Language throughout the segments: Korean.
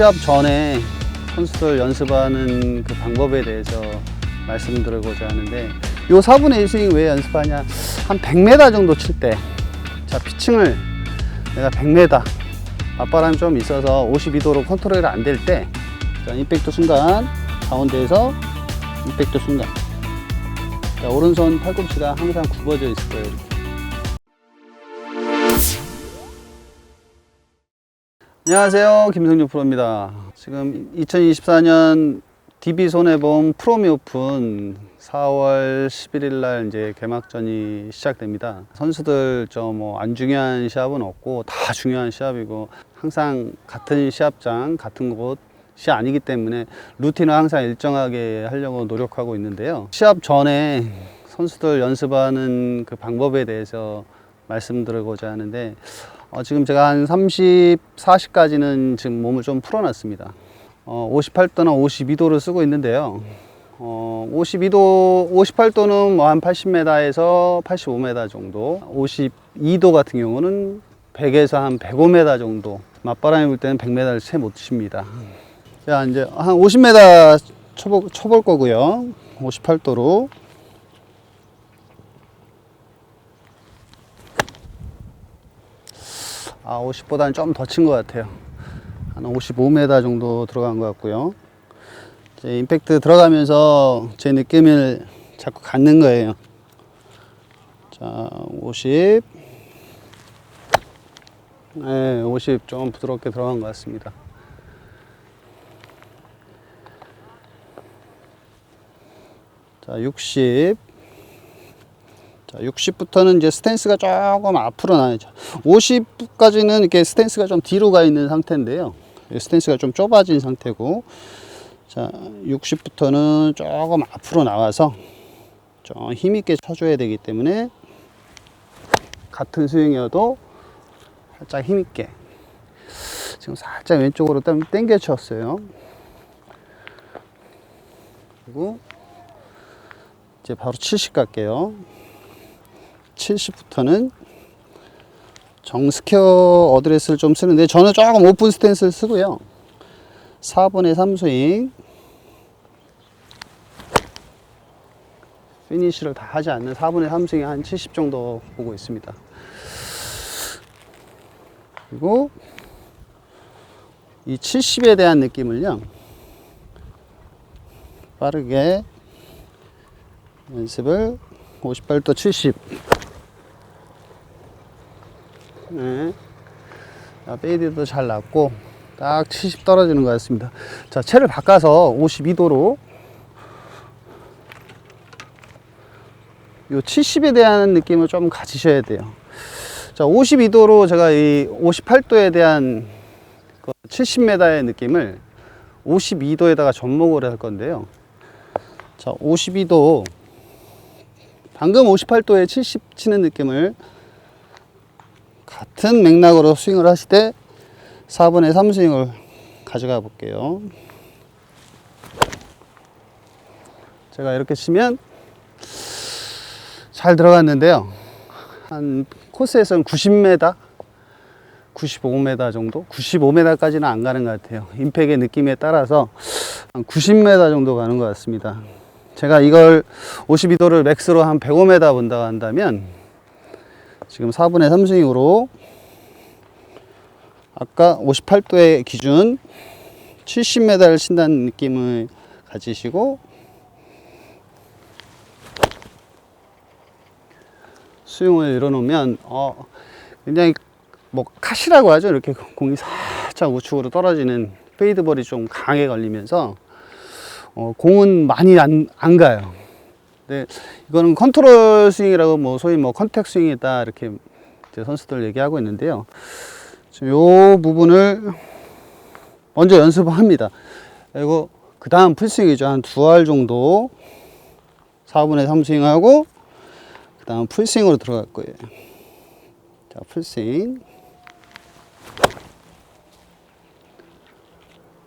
시합 전에 선수들 연습하는 그 방법에 대해서 말씀드리고자 하는데 요 4분의 1 스윙 왜 연습하냐 한 100m 정도 칠 때 자 피칭을 내가 100m 맞바람이 좀 있어서 52도로 컨트롤이 안 될 때 자, 임팩트 순간 가운데에서 임팩트 순간 자, 오른손 팔꿈치가 항상 굽어져 있을 거예요 이렇게. 안녕하세요. 김성주 프로입니다. 지금 2024년 DB 손해보험 프로미 오픈 4월 11일 날 이제 개막전이 시작됩니다. 선수들 저 뭐 안 중요한 시합은 없고 다 중요한 시합이고 항상 같은 시합장, 같은 곳이 아니기 때문에 루틴을 항상 일정하게 하려고 노력하고 있는데요. 시합 전에 선수들 연습하는 그 방법에 대해서 말씀드리고자 하는데 어, 지금 제가 한 30, 40까지는 지금 몸을 좀 풀어놨습니다. 어, 58도나 52도를 쓰고 있는데요. 어, 52도, 58도는 뭐 한 80m에서 85m 정도, 52도 같은 경우는 100에서 한 105m 정도, 맞바람이 불 때는 100m를 채 못 칩니다. 자, 이제 한 50m 쳐볼, 쳐볼 거고요. 58도로. 아, 50보다는 좀 더 친 것 같아요. 한 55m 정도 들어간 것 같고요. 이제 임팩트 들어가면서 제 느낌을 자꾸 갖는 거예요. 자, 50. 네, 50 좀 부드럽게 들어간 것 같습니다. 자, 60. 자, 60부터는 이제 스탠스가 조금 앞으로 나야죠. 50까지는 이렇게 스탠스가 좀 뒤로 가 있는 상태인데요. 스탠스가 좀 좁아진 상태고, 자, 60부터는 조금 앞으로 나와서 좀 힘있게 쳐줘야 되기 때문에 같은 스윙이어도 살짝 힘있게 지금 살짝 왼쪽으로 좀 당겨 쳤어요. 그리고 이제 바로 70 갈게요. 70부터는 정스퀘어 어드레스를 좀 쓰는데 저는 조금 오픈 스탠스를 쓰고요. 4분의 3 스윙 피니쉬를 다 하지 않는 4분의 3 스윙 한70 정도 보고 있습니다. 그리고 이 70에 대한 느낌을요. 빠르게 연습을 58도 70 네. 자, 페이드도 잘 났고 딱 70 떨어지는 것 같습니다. 자, 채를 바꿔서 52도로 요 70에 대한 느낌을 좀 가지셔야 돼요. 자, 52도로 제가 이 58도에 대한 그 70m의 느낌을 52도에다가 접목을 할 건데요. 자, 52도 방금 58도에 70 치는 느낌을 같은 맥락으로 스윙을 하실 때 4분의 3 스윙을 가져가 볼게요. 제가 이렇게 치면 잘 들어갔는데요. 한 코스에서는 90m, 95m 정도? 95m까지는 안 가는 것 같아요. 임팩의 느낌에 따라서 한 90m 정도 가는 것 같습니다. 제가 이걸 52도를 맥스로 한 105m 본다고 한다면 지금 4분의 3 스윙으로 아까 58도의 기준 70m를 친다는 느낌을 가지시고 스윙을 이뤄놓으면 어 굉장히 뭐 카시라고 하죠 이렇게 공이 살짝 우측으로 떨어지는 페이드볼이 좀 강하게 걸리면서 어, 공은 많이 안, 안 가요. 근데 이거는 컨트롤 스윙이라고 뭐 소위 뭐 컨택 스윙이다 이렇게 선수들 얘기하고 있는데요. 지금 요 부분을 먼저 연습을 합니다. 그리고 그 다음 풀스윙이죠. 한 두 알 정도 4분의 3 스윙하고 그 다음 풀스윙으로 들어갈 거예요. 자, 풀스윙.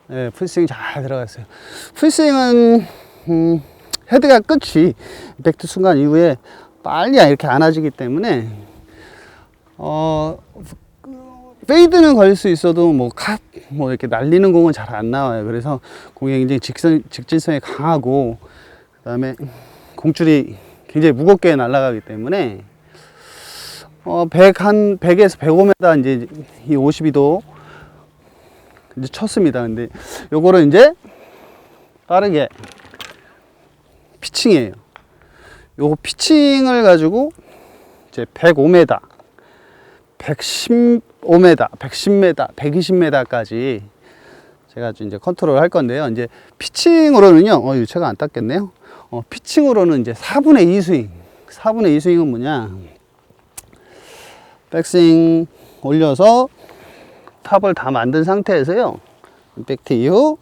네, 풀스윙 잘 들어갔어요. 풀스윙은, 음, 헤드가 끝이 임팩트 순간 이후에 빨리 이렇게 안아지기 때문에, 어, 페이드는 걸릴 수 있어도 뭐 컷, 뭐 이렇게 날리는 공은 잘 안 나와요. 그래서 공이 굉장히 직선, 직진성이 강하고, 그 다음에 공줄이 굉장히 무겁게 날아가기 때문에, 어, 100, 한, 100에서 105m 이제 이 52도 이제 쳤습니다. 근데 요거를 이제 빠르게 피칭이에요. 요거 피칭을 가지고 이제 105m, 110m, 110m, 120m까지 제가 이제 컨트롤 할 건데요. 이제 피칭으로는요, 어, 제가 안 닦겠네요. 어, 피칭으로는 이제 4분의 2 스윙. 4분의 2 스윙은 뭐냐? 백스윙 올려서 탑을 다 만든 상태에서요. 임팩트 이후,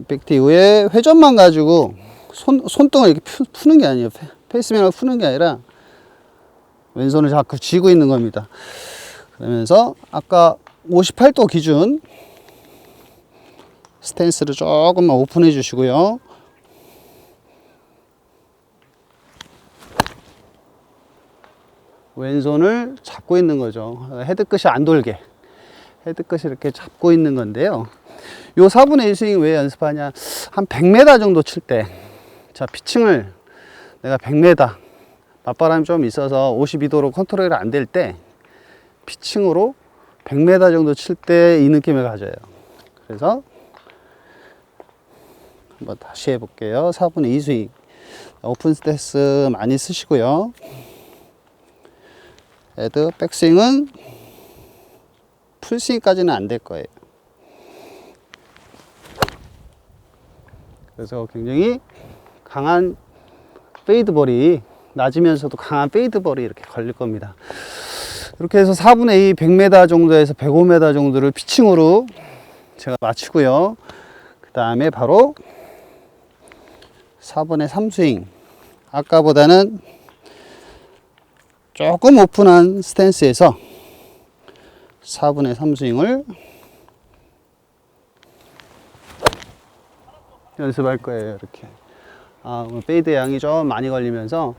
임팩트 이후에 회전만 가지고 손, 손등을 이렇게 푸, 푸는 게 아니에요. 페- 페이스맨을 푸는 게 아니라 왼손을 자꾸 쥐고 있는 겁니다. 그러면서 아까 58도 기준 스탠스를 조금만 오픈해 주시고요. 왼손을 잡고 있는 거죠. 헤드 끝이 안 돌게. 헤드 끝이 이렇게 잡고 있는 건데요. 요 4분의 1 스윙 왜 연습하냐? 한 100m 정도 칠 때, 자, 피칭을 내가 100m, 맞바람이 좀 있어서 52도로 컨트롤이 안 될 때, 피칭으로 100m 정도 칠 때 이 느낌을 가져요. 그래서 한번 다시 해볼게요. 4분의 2 스윙. 오픈 스탠스 많이 쓰시고요. 헤드 백스윙은 풀스윙까지는 안 될 거예요. 그래서 굉장히 강한 페이드볼이 낮으면서도 강한 페이드볼이 이렇게 걸릴 겁니다. 이렇게 해서 4분의 2 100m 정도에서 105m 정도를 피칭으로 제가 마치고요. 그 다음에 바로 4분의 3 스윙. 아까보다는 조금 오픈한 스탠스에서 4분의 3 스윙을 연습할 거예요. 이렇게. 아, 페이드 양이 좀 많이 걸리면서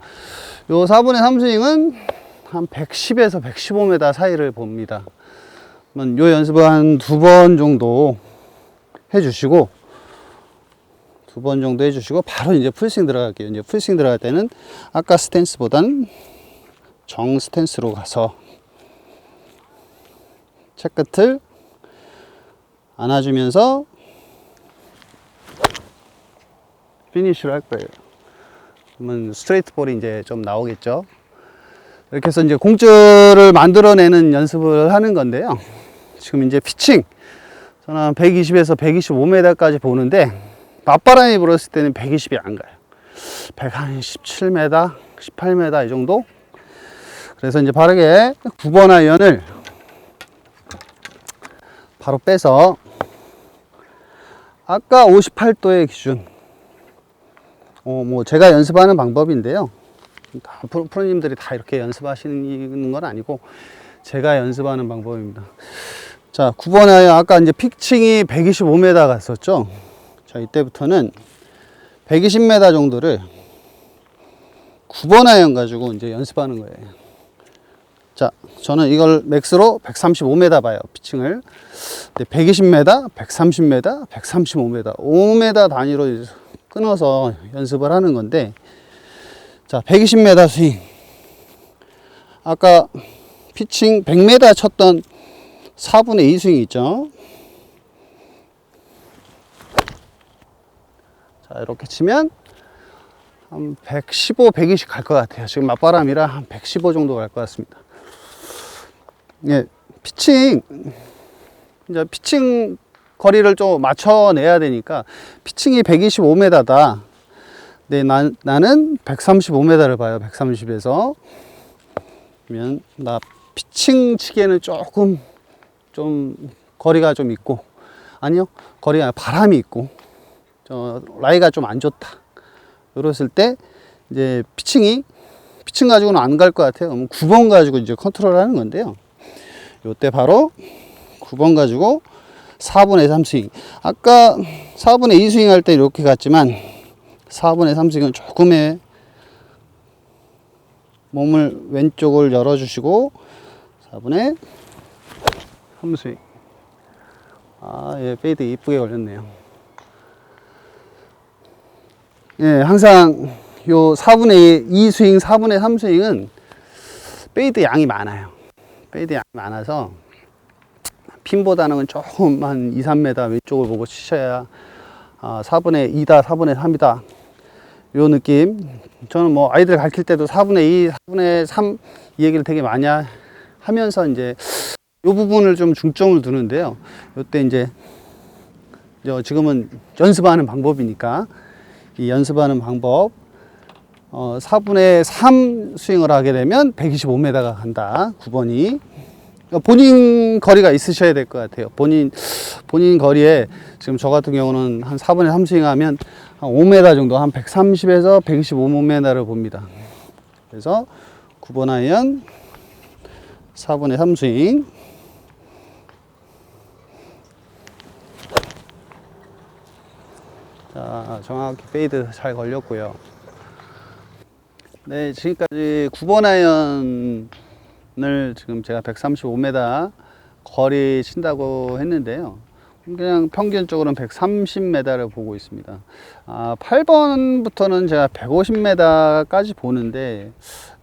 요 4분의 3 스윙은 한 110에서 115m 사이를 봅니다. 요 연습을 한 두 번 정도 해주시고 두 번 정도 해주시고 바로 이제 풀스윙 들어갈게요. 이제 풀스윙 들어갈 때는 아까 스탠스보단 정 스탠스로 가서 채 끝을 안아주면서 피니쉬를 할 거예요. 그러면 스트레이트 볼이 이제 좀 나오겠죠. 이렇게 해서 이제 공줄을 만들어내는 연습을 하는 건데요. 지금 이제 피칭. 저는 120에서 125m까지 보는데, 맞바람이 불었을 때는 120이 안 가요. 117m, 18m 이 정도? 그래서 이제 바르게 9번 아이언을 바로 빼서 아까 58도의 기준 어, 뭐 제가 연습하는 방법인데요. 다 프로, 프로님들이 다 이렇게 연습하시는 건 아니고 제가 연습하는 방법입니다. 자, 9번 아이언 아까 이제 피칭이 125m 갔었죠. 자, 이때부터는 120m 정도를 9번 아이언 가지고 이제 연습하는 거예요. 자, 저는 이걸 맥스로 135m 봐요, 피칭을. 근데 120m, 130m, 135m, 5m 단위로 끊어서 연습을 하는 건데, 자, 120m 스윙. 아까 피칭 100m 쳤던 4분의 2 스윙 있죠? 자, 이렇게 치면 한 115, 120 갈 것 같아요. 지금 맞바람이라 한 115 정도 갈 것 같습니다. 예, 피칭, 이제 피칭 거리를 좀 맞춰내야 되니까 피칭이 125m다. 네, 나, 나는 135m를 봐요. 130에서. 그러면 나 피칭 치기에는 조금 좀 거리가 좀 있고 아니요 거리가 바람이 있고 저 라이가 좀 안 좋다. 이랬을 때 이제 피칭이 피칭 가지고는 안 갈 것 같아요. 그럼 9번 가지고 이제 컨트롤 하는 건데요. 요때 바로 9번 가지고 4분의 3 스윙. 아까 4분의 2 스윙 할 때 이렇게 갔지만 4분의 3 스윙은 조금의 몸을 왼쪽을 열어주시고 4분의 3스윙. 아, 예, 페이드 이쁘게 걸렸네요. 예, 항상 요 4분의 2 스윙, 4분의 3 스윙은 페이드 양이 많아요. 페이드 양이 많아서 핀보다는 조금 한 2, 3m 왼쪽을 보고 치셔야 아, 4분의 2다, 4분의 3이다. 요 느낌. 저는 뭐 아이들 가르칠 때도 4분의 2, 4분의 3 이 얘기를 되게 많이 하- 하면서 이제 요 부분을 좀 중점을 두는데요. 요때 이제 저 지금은 연습하는 방법이니까 이 연습하는 방법 어, 4분의 3 스윙을 하게 되면 125m가 간다. 9번이. 그러니까 본인 거리가 있으셔야 될 것 같아요. 본인, 본인 거리에 지금 저 같은 경우는 한 4분의 3 스윙 하면 한 5m 정도, 한 130에서 125m를 봅니다. 그래서 9번 아이언 4분의 3 스윙. 자, 정확히 페이드 잘 걸렸고요. 네, 지금까지 9번 아이언 을 지금 제가 135m 거리 친다고 했는데요. 그냥 평균적으로는 130m를 보고 있습니다. 아, 8번부터는 제가 150m까지 보는데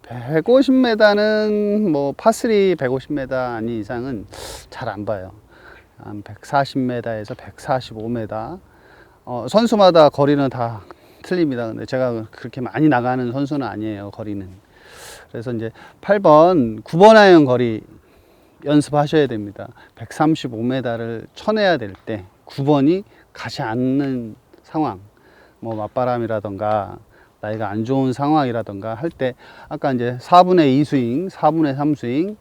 150m는 뭐 파3 150m 아닌 이상은 잘 안 봐요. 한 140m에서 145m. 어, 선수마다 거리는 다 틀립니다. 근데 제가 그렇게 많이 나가는 선수는 아니에요, 거리는. 그래서 이제 8번, 9번 아이언 거리 연습하셔야 됩니다. 135m를 쳐내야 될 때 9번이 가지 않는 상황, 뭐 맞바람이라던가 나이가 안 좋은 상황이라던가 할 때 아까 이제 4분의 2 스윙, 4분의 3 스윙